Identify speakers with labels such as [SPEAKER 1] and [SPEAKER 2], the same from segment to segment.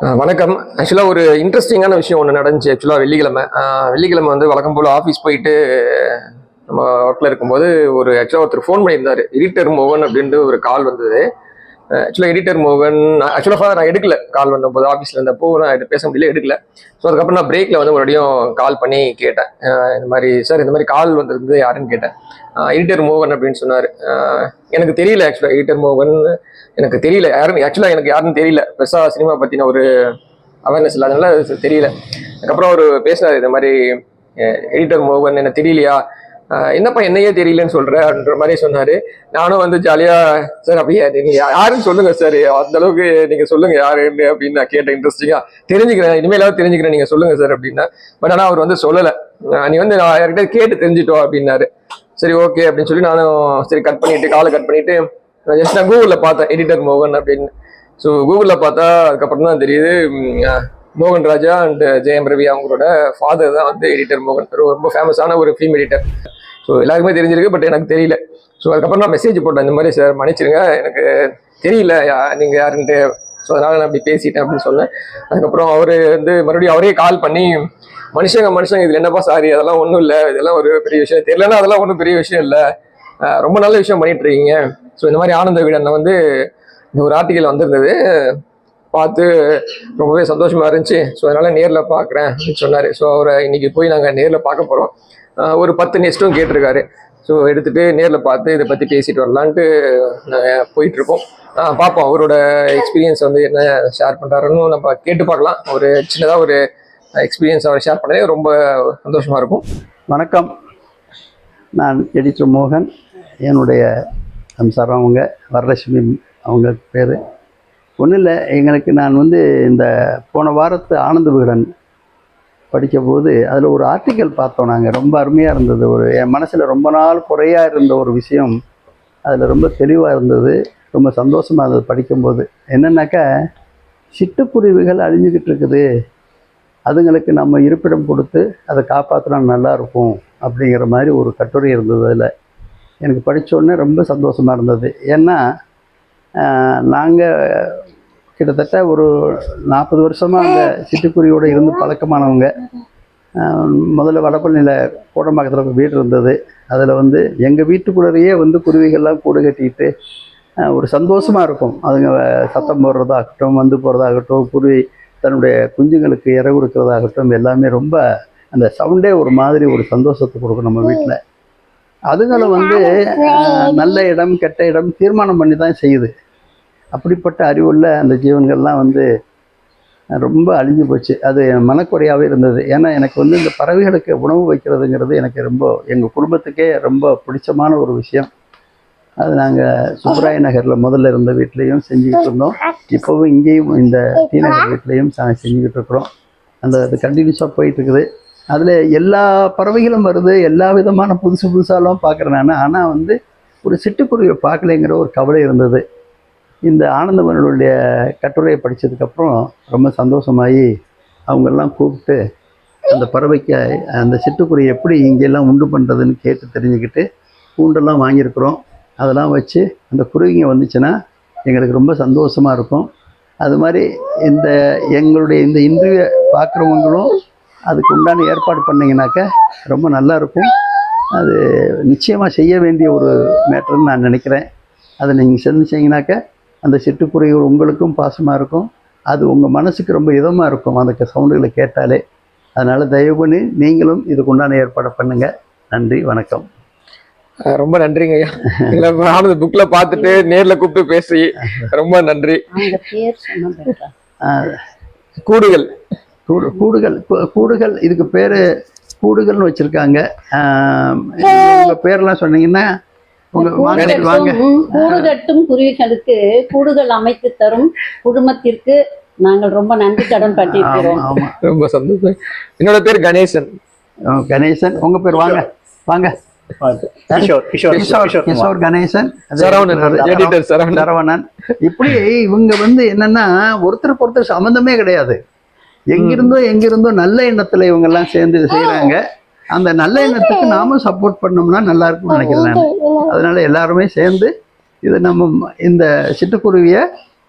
[SPEAKER 1] வணக்கம். ஆக்சுவலாக ஒரு இன்ட்ரெஸ்டிங்கான விஷயம் ஒன்று நடந்துச்சு. ஆக்சுவலாக வெள்ளிக்கிழமை. வெள்ளிக்கிழமை வந்து வழக்கம் போல் ஆஃபீஸ் போயிட்டு நம்ம ஒர்க்கில் இருக்கும்போது ஒரு ஆக்சுவலாக ஒருத்தர் ஃபோன் பண்ணியிருந்தார். எடிட்டர் மோகன் அப்படின்ட்டு ஒரு கால் வந்தது. ஆக்சுவலாக எடிட்டர் மோகன் ஆக்சுவலாக நான் எடுக்கல கால் வந்தபோது ஆஃபீஸில் இருந்தப்போ நான் பேச முடியல எடுக்கல. ஸோ அதுக்கப்புறம் நான் பிரேக்கில் வந்து மறுபடியும் கால் பண்ணி கேட்டேன். இந்த மாதிரி சார் இந்த மாதிரி கால் வந்திருந்து யாருன்னு கேட்டேன். எடிட்டர் மோகன் அப்படின்னு சொன்னார். எனக்கு தெரியல ஆக்சுவலாக எடிட்டர் மோகன் எனக்கு தெரியல. யாரும் ஆக்சுவலாக எனக்கு யாருன்னு தெரியல. பெருசாக சினிமா பற்றின ஒரு அவேர்னஸ் இல்லாதனால தெரியல. அதுக்கப்புறம் அவர் பேசினார் இந்த மாதிரி எடிட்டர் மோகன் எனக்கு தெரியலையா? என்னப்பா என்னையே தெரியலன்னு சொல்றன்ற மாதிரி சொன்னார். நானும் வந்து ஜாலியாக சார் அப்படியே நீங்கள் யாருன்னு சொல்லுங்கள் சார் அந்த அளவுக்கு நீங்கள் சொல்லுங்கள் யாருன்னு அப்படின்னு நான் கேட்டேன் இன்ட்ரெஸ்டிங்காக தெரிஞ்சுக்கிறேன் இனிமேலாவது தெரிஞ்சுக்கிறேன் நீங்கள் சொல்லுங்கள் சார் அப்படின்னா. பட் ஆனால் அவர் வந்து சொல்லலை. நீ வந்து நான் யார்கிட்ட கேட்டு தெரிஞ்சுட்டோம் அப்படின்னாரு. சரி ஓகே அப்படின்னு சொல்லி நானும் சரி கட் பண்ணிட்டு காலை கட் பண்ணிட்டு ஜஸ்ட் நான் கூகுளில் பார்த்தேன் எடிட்டர் மோகன் அப்படின்னு. ஸோ கூகுளில் பார்த்தா அதுக்கப்புறம் தான் தெரியுது மோகன் ராஜா அண்ட் ஜெயம் ரவி அவங்களோட ஃபாதர் தான் வந்து எடிட்டர் மோகன். ரொம்ப ஃபேமஸான ஒரு ஃபிலிம் எடிட்டர் ஸோ எல்லாருக்குமே தெரிஞ்சிருக்கு பட் எனக்கு தெரியல. ஸோ அதுக்கப்புறம் நான் மெசேஜ் போட்டேன் இந்த மாதிரி சார் மன்னிச்சிருங்க. எனக்கு தெரியல யா- யாருன்ட்டு. ஸோ அதனால் நான் அப்படி பேசிட்டேன் அப்படின்னு சொன்னேன். அதுக்கப்புறம் அவர் வந்து மறுபடியும் அவரே கால் பண்ணி மனுஷங்க மனுஷங்க இதில் என்னப்பா சாரி அதெல்லாம் ஒன்றும் இல்லை. இதெல்லாம் ஒரு பெரிய விஷயம். தெரியலன்னா அதெல்லாம் ஒன்றும் பெரிய விஷயம் இல்லை. ரொம்ப நல்ல விஷயம் பண்ணிட்டு இருக்கீங்க. ஸோ இந்த மாதிரி ஆனந்த வீடன்ல வந்து இந்த ஒரு ஆர்டிக்கல் வந்திருந்தது. பார்த்து ரொம்பவே சந்தோஷமாக இருந்துச்சு. ஸோ அதனால் நேரில் பார்க்குறேன் அப்படின்னு சொன்னார். ஸோ அவரை இன்றைக்கி போய் நாங்கள் நேரில் பார்க்க போகிறோம் ஒரு பத்து நெஸ்ட்டும் கேட்டிருக்காரு. ஸோ எடுத்துகிட்டு நேரில் பார்த்து இதை பற்றி பேசிட்டு வரலான்ட்டு நாங்கள் போயிட்டுருக்கோம் பார்ப்போம் அவரோட எக்ஸ்பீரியன்ஸ் வந்து என்ன ஷேர் பண்ணுறாருன்னு நம்ம கேட்டு பார்க்கலாம். ஒரு சின்னதாக ஒரு எக்ஸ்பீரியன்ஸ் அவரை ஷேர் பண்ணதே ரொம்ப சந்தோஷமாக இருக்கும்.
[SPEAKER 2] வணக்கம். நான் எடிட்டர் மோகன். என்னுடைய அம்சாரம் அவங்க வரலட்சுமி அவங்க பேர். ஒன்றும் இல்லை எங்களுக்கு நான் வந்து இந்த போன வாரத்து ஆனந்த விகடன் படித்தபோது அதில் ஒரு ஆர்டிக்கல் பார்த்தோம் நாங்கள் ரொம்ப அருமையாக இருந்தது. ஒரு என் மனசில் ரொம்ப நாள் குறையாக இருந்த ஒரு விஷயம். அதில் ரொம்ப தெளிவாக இருந்தது. ரொம்ப சந்தோஷமாக இருந்தது படிக்கும்போது. என்னென்னாக்கா சிட்டுக்குருவிகள் அழிஞ்சுக்கிட்டு இருக்குது. அதுங்களுக்கு நம்ம இருப்பிடம் கொடுத்து அதை காப்பாற்றினா நல்லாயிருக்கும் அப்படிங்கிற மாதிரி ஒரு கட்டுரை இருந்தது அதில். எனக்கு படித்தோடனே உடனே ரொம்ப சந்தோஷமாக இருந்தது. ஏன்னா நாங்கள் கிட்டத்தட்ட ஒரு நாற்பது வருஷமாக அந்த சிட்டுக்குருவியோட இருந்து பழக்கமானவங்க. முதல்ல வடப்பள்ளியில் கோடம்பாக்கத்தில் வீடு இருந்தது. அதில் வந்து எங்கள் வீட்டுக்குள்ளேயே வந்து குருவிகள்லாம் கூடு கட்டிக்கிட்டு ஒரு சந்தோஷமாக இருக்கும். அதுங்க சத்தம் போடுறதாகட்டும் வந்து போகிறதாகட்டும் குருவி தன்னுடைய குஞ்சுங்களுக்கு இறகு கொடுக்கறதாகட்டும் எல்லாமே ரொம்ப அந்த சவுண்டே ஒரு மாதிரி ஒரு சந்தோஷத்தை கொடுக்கும் நம்ம வீட்டில். அதுங்களும் வந்து நல்ல இடம் கெட்ட இடம் தீர்மானம் பண்ணி தான் செய்யுது. அப்படிப்பட்ட அறிவுள்ள அந்த ஜீவன்கள்லாம் வந்து ரொம்ப அழிஞ்சு போச்சு. அது என் மனக்குறையாகவே இருந்தது. ஏன்னா எனக்கு வந்து இந்த பறவைகளுக்கு உணவு வைக்கிறதுங்கிறது எனக்கு ரொம்ப எங்கள் குடும்பத்துக்கே ரொம்ப பிடிச்சமான ஒரு விஷயம். அது நாங்கள் சுப்ராய நகரில் முதல்ல இருந்த வீட்லேயும் செஞ்சுக்கிட்டு இருந்தோம். இப்போவும் இங்கேயும் இந்த டி நகர் வீட்லேயும் நாங்கள் செஞ்சுக்கிட்டு இருக்கிறோம். அந்த அது கண்டினியூஸாக போயிட்டுருக்குது. அதில் எல்லா பறவைகளும் வருது. எல்லா விதமான புதுசு புதுசாலாம் பார்க்குறேன் நான். ஆனால் வந்து ஒரு சிட்டுக்குருவியை பார்க்கலைங்கிற ஒரு கவலை இருந்தது. இந்த ஆனந்தவனுடைய கட்டுரையை படித்ததுக்கப்புறம் ரொம்ப சந்தோஷமாகி அவங்கெல்லாம் கூப்பிட்டு அந்த பறவைக்கு அந்த சிட்டுக்குருவி எப்படி இங்கெல்லாம் உண்டு பண்ணுறதுன்னு கேட்டு தெரிஞ்சுக்கிட்டு கூண்டெல்லாம் வாங்கியிருக்கிறோம். அதெல்லாம் வச்சு அந்த குருவிங்க வந்துச்சுன்னா எங்களுக்கு ரொம்ப சந்தோஷமாக இருக்கும். அது மாதிரி இந்த எங்களுடைய இந்த இன்டர்வியூ பார்க்குறவங்களும் அதுக்கு உண்டான ஏற்பாடு பண்ணிங்கனாக்கா ரொம்ப நல்லா இருக்கும். அது நிச்சயமாக செய்ய வேண்டிய ஒரு மேட்டர்னு நான் நினைக்கிறேன். அதை நீங்கள் செஞ்சிச்சிங்கனாக்கா அந்த சிட்டுக்குருவி உங்களுக்கும் பாசமாக இருக்கும். அது உங்கள் மனசுக்கு ரொம்ப இதமாக இருக்கும். அந்த சவுண்டுகளை கேட்டாலே. அதனால் தயவு பண்ணி நீங்களும் இதுக்கு உண்டான ஏற்பாடை பண்ணுங்கள் நன்றி வணக்கம்.
[SPEAKER 1] ரொம்ப நன்றிங்க ஐயா. இல்லை புக்ல பார்த்துட்டு நேர்ல கூப்பிட்டு பேசி ரொம்ப நன்றி. கூடுகள்.
[SPEAKER 2] கூடு கூடுகள் கூடுகள் இதுக்கு பேர் கூடுகள்னு வச்சுருக்காங்க. உங்கள் பேர்லாம் சொன்னீங்கன்னா
[SPEAKER 3] கூடுகட்டும் குருவிகளுக்கு கூடுகள் அமைத்து தரும் குடும்பத்திற்கு நாங்கள் ரொம்ப நன்றி கடன் பட்டிருக்கிறோம்.
[SPEAKER 1] ரொம்ப சந்தோஷம். என்னோட பேர் கணேசன்.
[SPEAKER 2] கணேசன் உங்கள் பேர் வாங்க வாங்க.
[SPEAKER 4] கிஷோர்
[SPEAKER 2] கணேசன்
[SPEAKER 1] சரவணன்
[SPEAKER 2] இப்படி இவங்க வந்து என்னன்னா ஒருத்தருக்கு ஒருத்தர் சம்மந்தமே கிடையாது. எங்கிருந்தோ எங்கிருந்தோ நல்ல எண்ணத்துல இவங்க எல்லாம் சேர்ந்து செய்யறாங்க அந்த நல்ல எண்ணத்துக்கு நாமும் சப்போர்ட் பண்ணோம்னா நல்லா இருக்கும்னு நினைக்கிறேன் நான். அதனால எல்லாருமே சேர்ந்து இது நம்ம இந்த சிட்டுக்குருவியை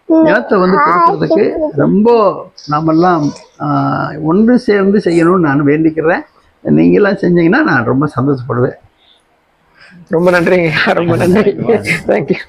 [SPEAKER 2] இனத்தை வந்து பெருக்கிறதுக்கு ரொம்ப நாமெல்லாம் ஒன்று சேர்ந்து செய்யணும்னு நான் வேண்டிக்கிறேன். நீங்களாம் செஞ்சீங்கன்னா நான் ரொம்ப சந்தோஷப்படுவேன்.
[SPEAKER 1] ரொம்ப நன்றிங்க. ரொம்ப நன்றி. தேங்க்யூ